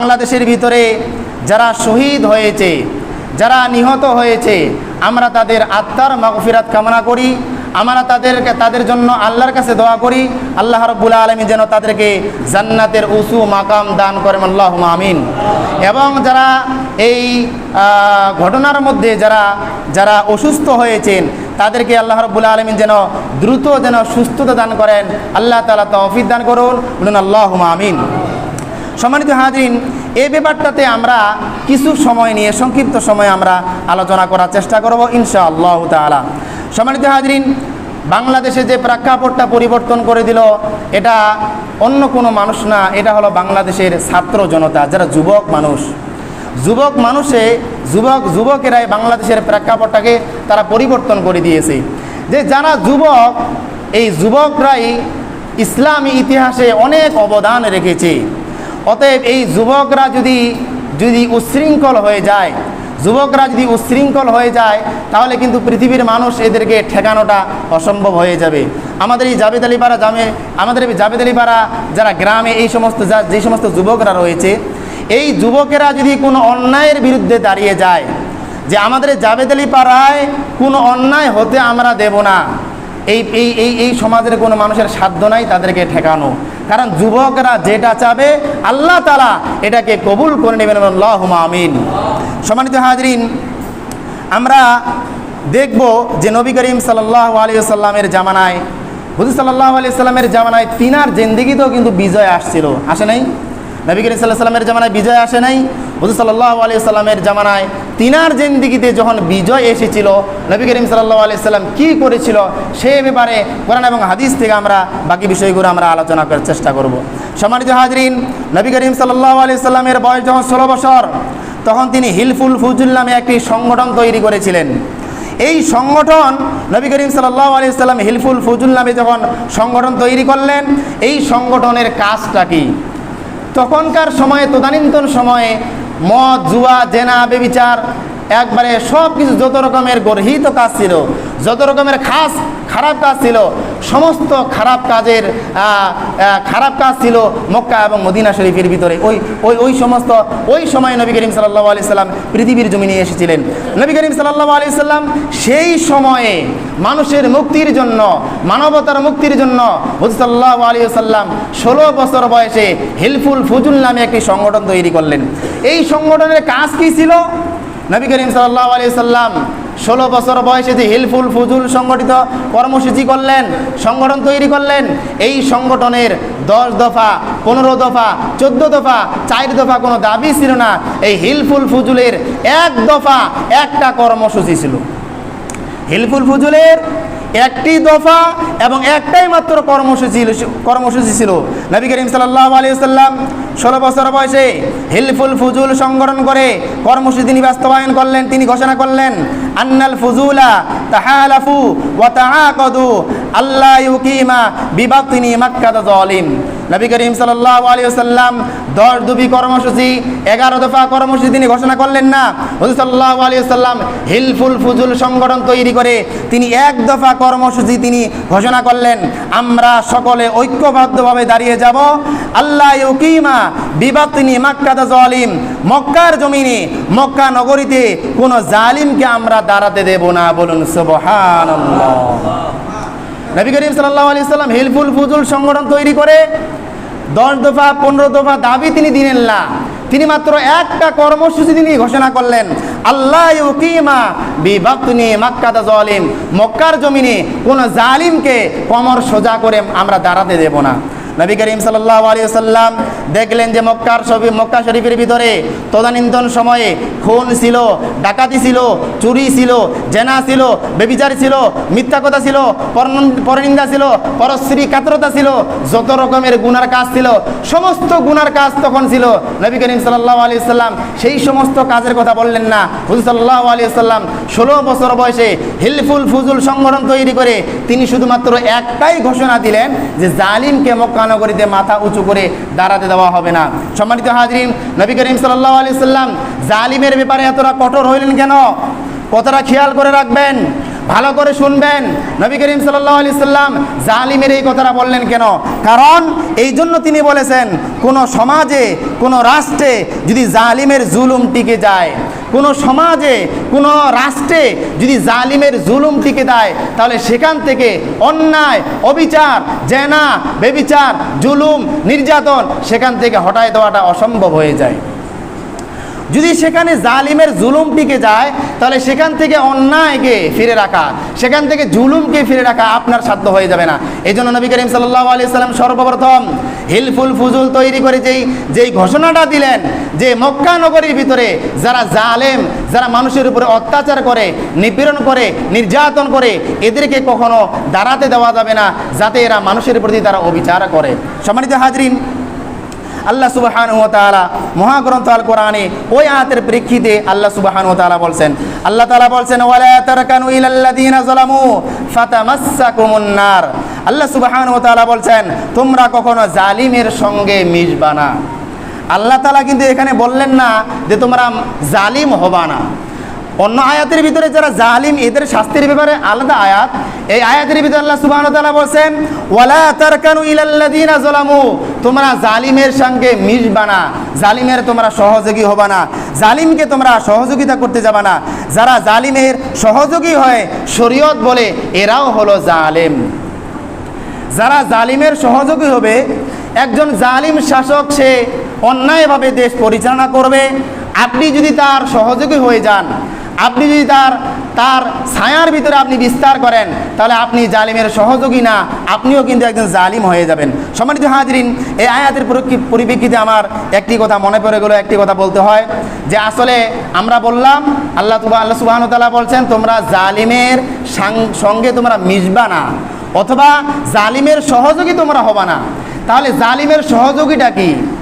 বাংলাদেশের ভিতরে যারা শহীদ হয়েছে, যারা নিহত হয়েছে, আমরা তাদের আত্মার মাগফিরাত কামনা করি, আমরা তাদেরকে তাদের জন্য আল্লাহর কাছে দোয়া করি, আল্লাহ রব্বুল আলমী যেন তাদেরকে জান্নাতের উঁচু মাকাম দান করেন আল্লাহ আমিন। এবং যারা এই ঘটনার মধ্যে যারা যারা অসুস্থ হয়েছেন, তাদেরকে আল্লাহ রব্বুল আলমিন যেন দ্রুত যেন সুস্থতা দান করেন, আল্লাহ তালা তৌফিক দান করুন, বলুন আল্লাহ আমিন। সম্মানিত হাজরিন এই ব্যাপারটাতে আমরা কিছু সময় নিয়ে, সংক্ষিপ্ত সময় আমরা আলোচনা করার চেষ্টা করব ইনশা আল্লাহ তালা সম্মানিত হাজরিন, বাংলাদেশে যে প্রেক্ষাপটটা পরিবর্তন করে দিল, এটা অন্য কোনো মানুষ না, এটা হলো বাংলাদেশের ছাত্র জনতা, যারা যুবক মানুষ। যুবক মানুষে, যুবক, যুবকেরাই বাংলাদেশের প্রেক্ষাপটটাকে তারা পরিবর্তন করে দিয়েছে। যে যারা যুবক, এই যুবকরাই ইসলামী ইতিহাসে অনেক অবদান রেখেছে। অতএব এই যুবকরা যদি যদি উচ্ছৃঙ্খল হয়ে যায়, যুবকরা যদি উচ্ছৃঙ্খল হয়ে যায়, তাহলে কিন্তু পৃথিবীর মানুষ এদেরকে ঠেকানোটা অসম্ভব হয়ে যাবে। আমাদের এই জাবেদ আলীপাড়া জামে, আমাদের এই জাবেদ আলীপাড়া যারা গ্রামে এই সমস্ত যা, যে সমস্ত যুবকরা রয়েছে, এই যুবকেরা যদি কোনো অন্যায়ের বিরুদ্ধে দাঁড়িয়ে যায়, যে আমাদের জাবেদ আলী পাড়ায় কোনো অন্যায় হতে আমরা দেব না। এই এই এই এই সমাজের কোনো মানুষের সাধ্য নাই তাদেরকে ঠেকানো। কারণ যুবকরা যেটা চাবে, আল্লাহ তালা এটাকে কবুল করে নেবেন আমিন। সম্মানিত হাজরিন, আমরা দেখব যে নবী করিম সাল্লাহ আলিয়া সাল্লামের জামানায়, হুজুর সাল্লাহ আলিয়া সাল্লামের জামানায় তিনার জেন্দিগিতেও কিন্তু বিজয় আসছিল। আসে নাই? নবী করিম সাল্লাহ সাল্লামের জামানায় বিজয় আসে নাই। হুজুর সাল্লাহ আলিয়া সাল্লামের জামানায় তিনার জেন্দিগিতে যখন বিজয় এসেছিল, নবী করিম সাল্লাহ আলিয়া সাল্লাম কী করেছিল সে ব্যাপারে কোরআন এবং হাদিস থেকে আমরা বাকি বিষয়গুলো আমরা আলোচনা করার চেষ্টা করব। সম্মানিত হাজরিন, নবী করিম সাল্লাহ আলিয়া সাল্লামের বয়স যখন ষোলো বছর, তখন তিনি হিলফুল ফুজুল নামে একটি সংগঠন তৈরি করেছিলেন। এই সংগঠন, নবী করিম সাল্লাহ আলি সাল্লাম হিলফুল ফজুল নামে যখন সংগঠন তৈরি করলেন, এই সংগঠনের কাজটা কি? তখনকার সময়ে তদানীন্তন সময়ে মদ জুয়া জেনা বেবিচার একবারে সব কিছু যত রকমের গর্হিত কাজ ছিল, যত রকমের খাস খারাপ কাজ ছিল, সমস্ত খারাপ কাজের খারাপ কাজ ছিল মক্কা এবং মদিনা শরীফের ভিতরে। ওই ওই ওই সমস্ত, ওই সময় নবী করিম সাল্লাহ আলি সাল্লাম পৃথিবীর জমিনে এসেছিলেন। নবী করিম সাল্লাহ আলি সাল্লাম সেই সময়ে মানুষের মুক্তির জন্য, মানবতার মুক্তির জন্য হুজসাল্লাহ আলী সাল্লাম ষোলো বছর বয়সে হিলফুল ফুজুল নামে একটি সংগঠন তৈরি করলেন। এই সংগঠনের কাজ কী ছিল? নবী করিম সাল্লাহ আলি সাল্লাম ষোলো বছর বয়সে যে হিলফুল ফুজুল সংগঠিত কর্মসূচি করলেন, সংগঠন তৈরি করলেন, এই সংগঠনের দশ দফা, পনেরো দফা, চোদ্দ দফা, চার দফা কোনো দাবি ছিল না। এই হিলফুল ফুজুলের এক দফা একটা কর্মসূচি ছিল। হিলফুল ফুজুলের একটি দফা এবং একটাই মাত্র কর্মসূচি কর্মসূচি ছিল। নবী করিম সাল্লাহ আলী সাল্লাম ষোলো বছর বয়সে হিলফুল ফুজুল সংগঠন করে কর্মসূচি তিনি বাস্তবায়ন করলেন, তিনি ঘোষণা করলেন, আন্নাল ফুজুলা তাহালাফু ওয়া তাআকাদু আল্লাহ ইউকিমা বিবাতিনি মাক্কাদা জালিম নবী করিম সাল্লাল্লাহু আলাইহি ওয়াসাল্লাম দশ দুবি কর্মসূচি, এগারো দফা কর্মসূচি তিনি ঘোষণা করলেন না। হুজুর সাল্লাল্লাহু আলাইহি ওয়াসাল্লাম হিলফুল ফুজুল সংগঠন তৈরি করে তিনি এক দফা কর্মসূচি তিনি ঘোষণা করলেন, আমরা সকলে ঐক্যবদ্ধভাবে দাঁড়িয়ে যাব। আল্লাহ ইউকিমা বিবাদ তিনি বিবাতিনি মাক্কাত জালিম, মক্কার জমিনে, মক্কা নগরীতে কোনো জালিমকে আমরা দাঁড়াতে দেব না। বলুন, সুবহানাল্লাহ। নবী করিম সাল্লাহ আলি সাল্লাম হিলফুল ফুজুল সংগঠন তৈরি করে দশ দফা, পনেরো দফা দাবি তিনি দিলেন না। তিনি মাত্র একটা কর্মসূচি তিনি ঘোষণা করলেন। আল্লাহ ইউকিমা বিবাক্তনি মাক্কাদা জলিম। মক্কার জমিনে কোনো জালিমকে কমর সোজা করে আমরা দাঁড়াতে দেব না। নবী করিম সাল্লাহ আলী সাল্লাম দেখলেন যে মক্কার ছবি, মক্কা শরীফের ভিতরে তদানীন্তন সময়ে খুন ছিল, ডাকাতি ছিল, চুরি ছিল, জেনা ছিল, বেবিচার ছিল, মিথ্যা কথা ছিল, পরন- পরনিন্দা ছিল, পরশ্রী কাতরতা ছিল, যত রকমের গুনার কাজ ছিল, সমস্ত গুনার কাজ তখন ছিল। নবী করিম সাল্লাহ আলী সাল্লাম সেই সমস্ত কাজের কথা বললেন না। হুজুর সাল্লাহ আলী সাল্লাম ষোলো বছর বয়সে হিলফুল ফুজুল সংগঠন তৈরি করে তিনি শুধুমাত্র একটাই ঘোষণা দিলেন যে জালিমকে মক্কানগরীতে মাথা উঁচু করে দাঁড়াতে দেওয়া হবে না। সম্মানিত হাজরিন, নবী করিম সাল্লাহ আলি সাল্লাম জালিমের ব্যাপারে এতটা কঠোর হইলেন কেন? কতটা খেয়াল করে রাখবেন? ভালো করে শুনবেন। নবী করিম সাল্লাহ আলি সাল্লাম জালিমের এই কথাটা বললেন কেন? কারণ এই জন্য তিনি বলেছেন, কোনো সমাজে, কোনো রাষ্ট্রে যদি জালিমের জুলুম টিকে যায় কোনো সমাজে, কোনো রাষ্ট্রে যদি জালিমের জুলুম টিকে দেয়, তাহলে সেখান থেকে অন্যায়, অবিচার, জেনা, বেবিচার, জুলুম, নির্যাতন সেখান থেকে হটায় দেওয়াটা অসম্ভব হয়ে যায়। যদি সেখানে জালিমের জুলুম টিকে যায়, তাহলে সেখান থেকে অন্যায়কে ফিরে রাখা, সেখান থেকে জুলুমকে ফিরে রাখা আপনার সাধ্য হয়ে যাবে না। এই জন্য নবী করিম সাল্লাহ আলি সাল্লাম সর্বপ্রথম হিলফুল ফুজুল তৈরি করে যেই যেই ঘোষণাটা দিলেন যে মক্কা নগরীর ভিতরে যারা জালেম, যারা মানুষের উপরে অত্যাচার করে, নিপীড়ন করে, নির্যাতন করে, এদেরকে কখনো দাঁড়াতে দেওয়া যাবে না, যাতে এরা মানুষের প্রতি তারা অবিচার করে। সম্মানিত হাজরিন আল্লাহ সুবাহান ও তালা মহাগ্রন্থ আল কোরআনে ওই আয়াতের প্রেক্ষিতে আল্লাহ সুবাহান ও তালা বলছেন, আল্লাহ তালা বলছেন আল্লাহ সুবাহান ও তালা বলছেন, তোমরা কখনো জালিমের সঙ্গে মিশবা না। আল্লাহ তালা কিন্তু এখানে বললেন না যে তোমরা জালিম হবা না। অন্য আয়াতের ভিতরে যারা জালিম, এদের শাস্তির ব্যাপারে আলাদা আয়াত। এই আয়াতের ভিতরে আল্লাহ সুবহান তালা বলছেন, ওয়ালা তারকানু ইলাল্লাযীনা জলামু তোমরা জালিমের সঙ্গে মিশবা না। জালিমের তোমরা সহযোগী হবা না। জালিমকে তোমরা সহযোগিতা করতে যাবা না। যারা জালিমের সহযোগী হয়, শরীয়ত বলে, এরাও হলো জালেম। যারা জালিমের সহযোগী হবে, একজন জালিম শাসক সে অন্যায়ভাবে দেশ পরিচালনা করবে আপনি যদি তার সহযোগী হয়ে যান, আপনি যদি তার তার ছায়ার ভিতরে আপনি বিস্তার করেন, তাহলে আপনি জালিমের সহযোগী না, আপনিও কিন্তু একজন জালিম হয়ে যাবেন। সম্মানিত হাজরিন, এই আয়াতের পরিপ্রেক্ষি- পরিপ্রেক্ষিতে আমার একটি কথা মনে পড়ে গেলো, একটি কথা বলতে হয়, যে আসলে আমরা বললাম, আল্লাহ তুবা আল্লাহ সুবাহন তালা বলছেন, তোমরা জালিমের সঙ্গে তোমরা মিশবা না, অথবা জালিমের সহযোগী তোমরা হবা না। তাহলে জালিমের সহযোগীটা কি?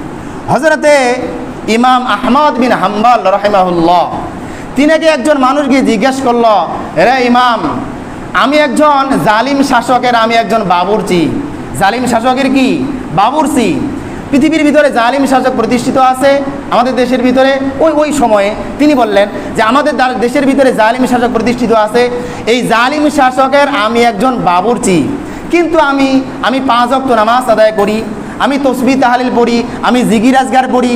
হজরতে ইমাম আহমদ বিন হাম্বাল রহিমাহুল্লাহ। তিনাকে একজন মানুষ গিয়ে জিজ্ঞেস করল, রে ইমাম, আমি একজন জালিম শাসকের, আমি একজন বাবুরচি। জালিম শাসকের কি? বাবুরচি। পৃথিবীর ভিতরে জালিম শাসক প্রতিষ্ঠিত আছে, আমাদের দেশের ভিতরে। ওই ওই সময়ে তিনি বললেন যে, আমাদের দেশের ভিতরে জালিম শাসক প্রতিষ্ঠিত আছে। এই জালিম শাসকের আমি একজন বাবুরচি। কিন্তু আমি আমি পাঁচ অক্ত নামাজ আদায় করি, আমি তসবি তাহালিল পড়ি, আমি জিগির আজগার পড়ি